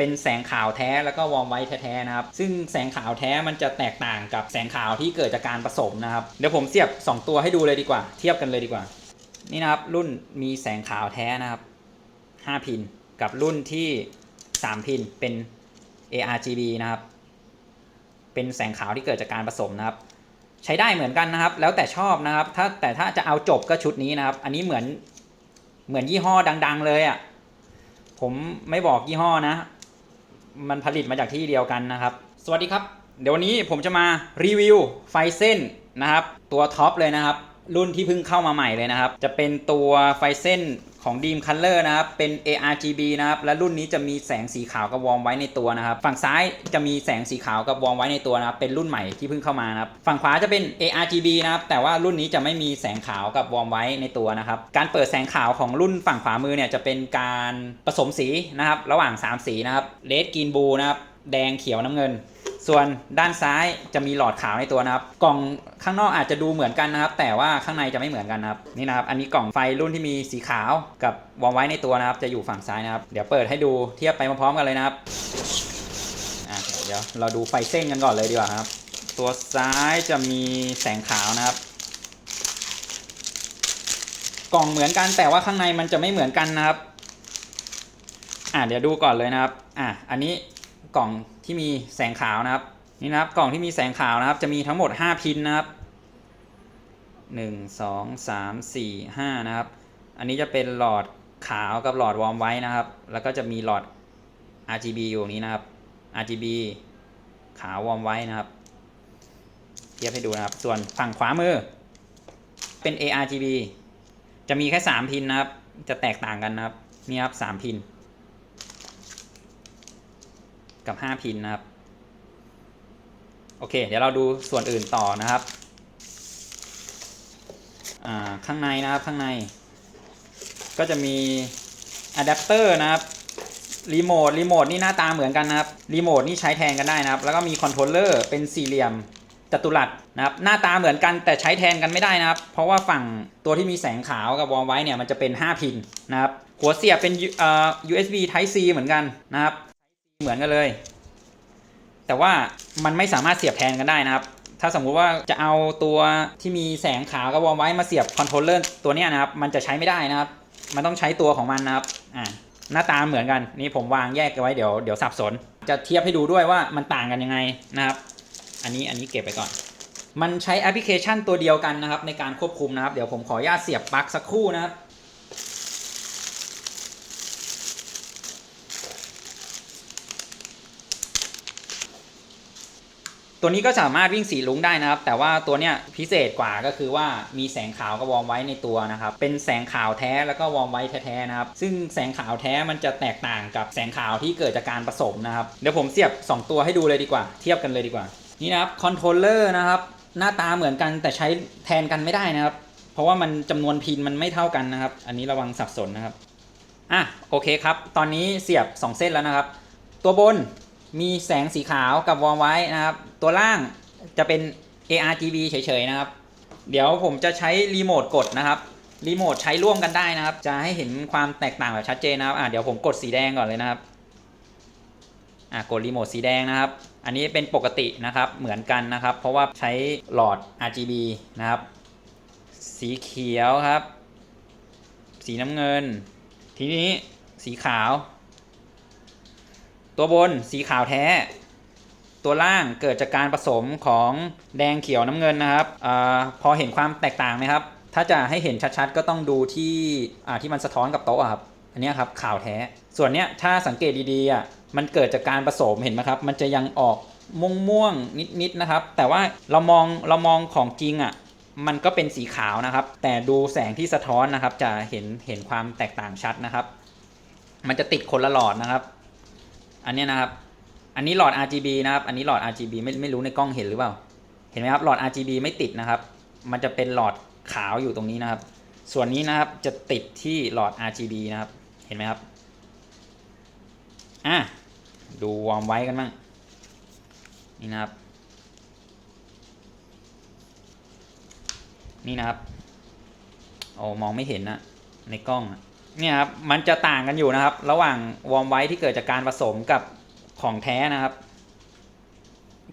เป็นแสงขาวแท้แล้วก็วอร์มไวท์แท้ๆนะครับ ซึ่งแสงขาวแท้มันจะแตกต่างกับแสงขาวที่เกิดจากการผสมนะครับ เดี๋ยวผมเสียบ 2 ตัวให้ดูเลยดีกว่า เทียบกันเลยดีกว่า นี่นะครับ รุ่นมีแสงขาวแท้นะครับ 5 พิน กับรุ่นที่ 3 พินเป็น ARGB นะครับ เป็นแสงขาวที่เกิดจากการผสมนะครับ ใช้ได้เหมือนกันนะครับ แล้วแต่ชอบนะครับ ถ้าแต่ถ้าจะเอาจบก็ชุดนี้นะครับ อันนี้เหมือนเหมือนยี่ห้อดัง ๆ เลยอะ่ะ ผมไม่บอกยี่ห้อนะ มันผลิตมาจากที่เดียวกันนะครับ สวัสดีครับ เดี๋ยววันนี้ผมจะมารีวิวไฟเส้นนะครับ ตัวท็อปเลยนะครับ รุ่นที่เพิ่งเข้ามาใหม่เลยนะครับ จะเป็นตัวไฟเส้น ของ Dream Color นะครับ เป็น ARGB นะครับ และรุ่นนี้จะมีแสงสีขาวกับวอร์มไว้ในตัวนะครับ ฝั่งซ้ายจะมีแสงสีขาวกับวอร์มไว้ในตัวนะครับ เป็นรุ่นใหม่ที่เพิ่งเข้ามานะครับ ฝั่งขวาจะเป็น ARGB นะครับ แต่ว่ารุ่นนี้จะไม่มีแสงขาวกับวอร์มไว้ในตัวนะครับ การเปิดแสงขาวของรุ่นฝั่งขวามือเนี่ยจะเป็นการผสมสีนะครับ ระหว่าง 3 สีนะครับเลดกรีนบูนะครับ แดงเขียวน้ำเงิน ส่วนด้านซ้ายจะมีหลอดขาวในตัวนะครับ กล่องข้างนอกอาจจะดูเหมือนกันนะครับ แต่ว่าข้างในจะไม่เหมือนกันนะครับนี่นะครับ อันนี้กล่องไฟรุ่นที่มีสีขาวกับวอลไว้ในตัวนะครับ จะอยู่ฝั่งซ้ายนะครับ เดี๋ยวเปิดให้ดูเทียบไปพร้อมๆกันเลยนะครับเดี๋ยวเราดูไฟเส้นกันก่อนเลยดีกว่าครับ ตัวซ้ายจะมีแสงขาวนะครับกล่องเหมือนกันแต่ว่าข้างในมันจะไม่เหมือนกันนะครับ อะเดี๋ยวดูก่อนเลยนะครับ อะอันนี้ กล่องที่มีแสงขาวนะครับนี่นะครับกล่องที่มีแสงขาวนะครับ จะมีทั้งหมด 5 พินนะครับ 1 2 3 4 5 นะครับ อันนี้จะเป็นหลอดขาวกับหลอดวอร์มไว้นะครับ แล้วก็จะมีหลอด RGB อยู่นี้นะครับ RGB ขาววอร์มไว้นะครับเทียบให้ดูนะครับ ส่วนฝั่งขวามือ เป็น ARGB จะมีแค่ 3 พินนะครับ จะแตกต่างกันนะครับ นี่ครับ 3 พิน กับ 5 พินนะครับ โอเค เดี๋ยวเราดูส่วนอื่นต่อนะครับ ข้างในนะครับข้างใน ก็จะมีอะแดปเตอร์นะครับรีโมทรีโมทนี่หน้าตาเหมือนกันนะครับรีโมทนี่ใช้แทนกันได้นะครับ แล้วก็มีคอนโทรลเลอร์เป็นสี่เหลี่ยมจัตุรัสนะครับ หน้าตาเหมือนกันแต่ใช้แทนกันไม่ได้นะครับ เพราะว่าฝั่งตัวที่มีแสงขาวกับวอลไว้เนี่ยมันจะเป็น 5 พินนะครับ หัวเสียบเป็นเอ่อ USB Type C เหมือนกันนะครับ เหมือนกันเลย แต่ว่ามันไม่สามารถเสียบแทนกันได้นะครับ ถ้าสมมุติว่าจะเอาตัวที่มีแสงขาวกับวอลไว้มาเสียบคอนโทรลเลอร์ตัวนี้นะครับ มันจะใช้ไม่ได้นะครับ มันต้องใช้ตัวของมันนะครับ อ่าหน้าตาเหมือนกันนี่ผมวางแยกกันไว้เดี๋ยวเดี๋ยวสับสน จะเทียบให้ดูด้วยว่ามันต่างกันยังไงนะครับ อันนี้อันนี้เก็บไปก่อน มันใช้แอปพลิเคชันตัวเดียวกันนะครับ ในการควบคุมนะครับ เดี๋ยวผมขออนุญาตเสียบปลั๊กสักครู่นะครับ ตัวนี้ก็สามารถวิ่งสีลุ้งได้นะครับ แต่ว่าตัวเนี้ยพิเศษกว่าก็คือว่ามีแสงขาวกับวอร์มไว้ในตัวนะครับ เป็นแสงขาวแท้แล้วก็วอร์มไว้แท้ๆนะครับ ซึ่งแสงขาวแท้มันจะแตกต่างกับแสงขาวที่เกิดจากการผสมนะครับ เดี๋ยวผมเสียบ 2 ตัวให้ดูเลยดีกว่า เทียบกันเลยดีกว่า นี่นะครับคอนโทรลเลอร์นะครับหน้าตาเหมือนกันแต่ใช้แทนกันไม่ได้นะครับ เพราะว่ามันจำนวนพินมันไม่เท่ากันนะครับ อันนี้ระวังสับสนนะครับ อะโอเคครับ ตอนนี้เสียบ 2 เส้นแล้วนะครับ ตัวบน มีแสงสีขาวกับวอร์มไว้นะครับ ตัวล่างจะเป็น ARGB เฉยๆนะครับ เดี๋ยวผมจะใช้รีโมทกดนะครับ รีโมทใช้ร่วมกันได้นะครับ จะให้เห็นความแตกต่างแบบชัดเจนนะครับ อะเดี๋ยวผมกดสีแดงก่อนเลยนะครับ อะกดรีโมทสีแดงนะครับ อันนี้เป็นปกตินะครับ เหมือนกันนะครับ เพราะว่าใช้หลอด RGB นะครับ สีเขียวครับ สีน้ำเงิน ทีนี้สีขาว ตัวบนสีขาวแท้ ตัวล่างเกิดจากการผสมของแดงเขียวน้ำเงินนะครับอพอเห็นความแตกต่างไหมครับ ถ้าจะให้เห็นชัดๆ ก็ต้องดูที่ที่มันสะท้อนกับโต๊ะครับอันนี้ครับขาวแท้ ส่วนเนี้ยถ้าสังเกตดีๆอะมันเกิดจากการผสมเห็นไหมครับ มันจะยังออกม่วงๆนิดๆนะครับ แต่ว่าเรามองเรามองของจริงอะมันก็เป็นสีขาวนะครับ แต่ดูแสงที่สะท้อนนะครับ จะเห็นเห็นความแตกต่างชัดนะครับ มันจะติดคนละหลอดนะครับ อันนี้นะครับ อันนี้หลอด RGB นะครับ อันนี้หลอด RGB ไม่ไม่รู้ในกล้องเห็นหรือเปล่า เห็นไหมครับ หลอด RGB ไม่ติดนะครับ มันจะเป็นหลอดขาวอยู่ตรงนี้นะครับ ส่วนนี้นะครับจะติดที่หลอด RGB นะครับ เห็นไหมครับ อะ ดูวอร์มไว้กันบ้าง นี่นะครับ นี่นะครับ โอ้มองไม่เห็นนะในกล้องอะ เนี่ยครับมันจะต่างกันอยู่นะครับ ระหว่างวอร์มไวท์ที่เกิดจากการผสมกับของแท้นะครับ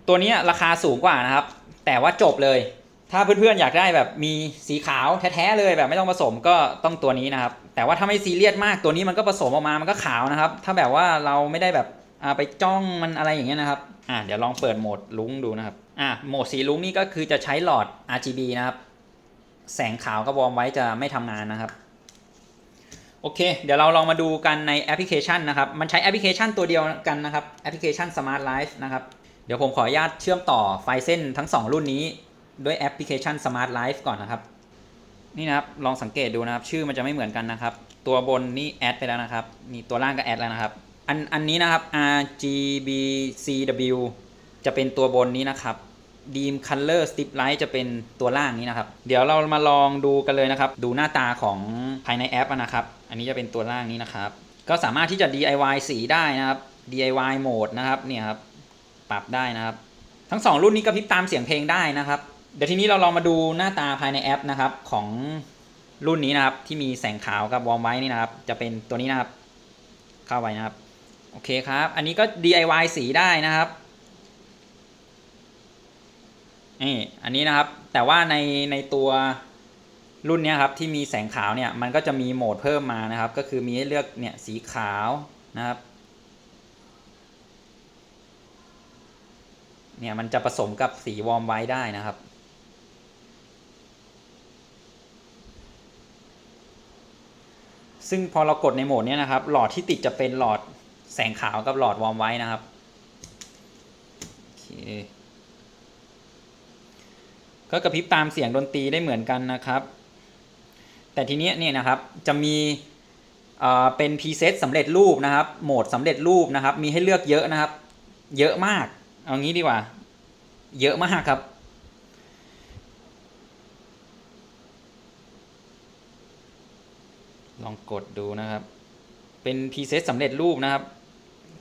ตัวนี้ราคาสูงกว่านะครับ แต่ว่าจบเลย ถ้าเพื่อนๆอยากได้แบบมีสีขาวแท้ๆเลยแบบไม่ต้องผสมก็ต้องตัวนี้นะครับ แต่ว่าถ้าไม่ซีเรียสมากตัวนี้มันก็ผสมออกมามันก็ขาวนะครับ ถ้าแบบว่าเราไม่ได้แบบไปจ้องมันอะไรอย่างเงี้ยนะครับอ่าเดี๋ยวลองเปิดโหมดลุ้งดูนะครับอ่าโหมดสีลุ้งนี่ก็คือจะใช้หลอด RGB นะครับ แสงขาวกับวอร์มไว้จะไม่ทำงานนะครับ โอเค เดี๋ยวเราลองมาดูกันในแอปพลิเคชันนะครับ มันใช้แอปพลิเคชันตัวเดียวกันนะครับ แอปพลิเคชัน Smart Life นะครับ เดี๋ยวผมขออนุญาตเชื่อมต่อไฟเส้นทั้ง 2 รุ่นนี้ ด้วยแอปพลิเคชัน Smart Life ก่อนนะครับ นี่นะครับ ลองสังเกตดูนะครับ ชื่อมันจะไม่เหมือนกันนะครับ ตัวบนนี่แอดไปแล้วนะครับ นี่ตัวล่างก็แอดแล้วนะครับ อันอันนี้นะครับ RGBCW จะเป็นตัวบนนี้นะครับ Deem Color Strip Light จะเป็นตัวล่างนี้นะครับ เดี๋ยวเรามาลองดูกันเลยนะครับ ดูหน้าตาของภายในแอปนะครับ อันนี้จะเป็นตัวล่างนี้นะครับ ก็สามารถที่จะ DIY สีได้นะครับ DIY โหมดนะครับเนี่ยครับปรับได้นะครับ ทั้ง 2 รุ่นนี้กระพริบตามเสียงเพลงได้นะครับ เดี๋ยวทีนี้เราลองมาดูหน้าตาภายในแอปนะครับของรุ่นนี้นะครับที่มีแสงขาวกับวอร์มไว้นี่นะครับ จะเป็นตัวนี้นะครับ เข้าไปนะครับ โอเคครับ อันนี้ก็ DIY สีได้นะครับ นี่อันนี้นะครับแต่ว่าในในตัวรุ่นนี้ครับที่มีแสงขาวเนี่ยมันก็จะมีโหมดเพิ่มมานะครับ ก็คือมีให้เลือกเนี่ยสีขาวนะครับเนี่ยมันจะผสมกับสีวอร์มไว้ได้นะครับ ซึ่งพอเรากดในโหมดนี้นะครับ หลอดที่ติดจะเป็นหลอดแสงขาวกับหลอดวอร์มไว้นะครับโอเค ก็กระพริบตามเสียงดนตรีได้เหมือนกันนะครับ แต่ทีนี้เนี่ยนะครับจะมีเอ่อเป็นพรีเซตสำเร็จรูปนะครับ โหมดสำเร็จรูปนะครับ มีให้เลือกเยอะนะครับ เยอะมาก เอางี้ดีกว่า เยอะมากครับ ลองกดดูนะครับ เป็นพรีเซตสำเร็จรูปนะครับ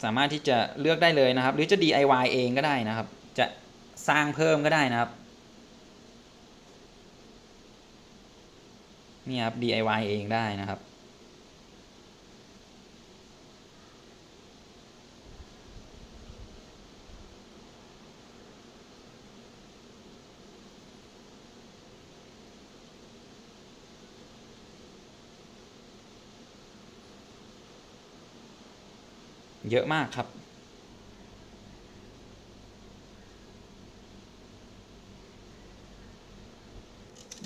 สามารถที่จะเลือกได้เลยนะครับ หรือจะ DIY เองก็ได้นะครับ จะสร้างเพิ่มก็ได้นะครับ นี่ครับ DIY เองได้นะครับ เยอะมากครับ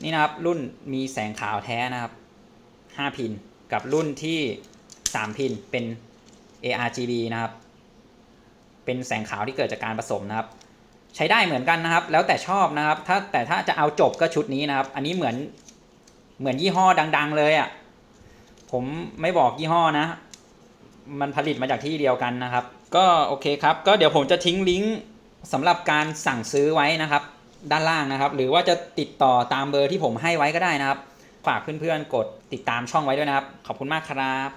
นี่นะครับรุ่นมีแสงขาวแท้นะครับ 5 พิน กับรุ่นที่ 3 พินเป็น ARGB นะครับ เป็นแสงขาวที่เกิดจากการผสมนะครับ ใช้ได้เหมือนกันนะครับ แล้วแต่ชอบนะครับ ถ้าแต่ถ้าจะเอาจบก็ชุดนี้นะครับ อันนี้เหมือนเหมือนยี่ห้อดัง ๆ เลยอะ่ะ ผมไม่บอกยี่ห้อนะ มันผลิตมาจากที่เดียวกันนะครับ ก็โอเคครับ ก็เดี๋ยวผมจะทิ้งลิงก์สำหรับการสั่งซื้อไว้นะครับ ด้านล่างนะครับ หรือว่าจะติดต่อตามเบอร์ที่ผมให้ไว้ก็ได้นะครับ ฝากเพื่อนๆกดติดตามช่องไว้ด้วยนะครับ ขอบคุณมากครับ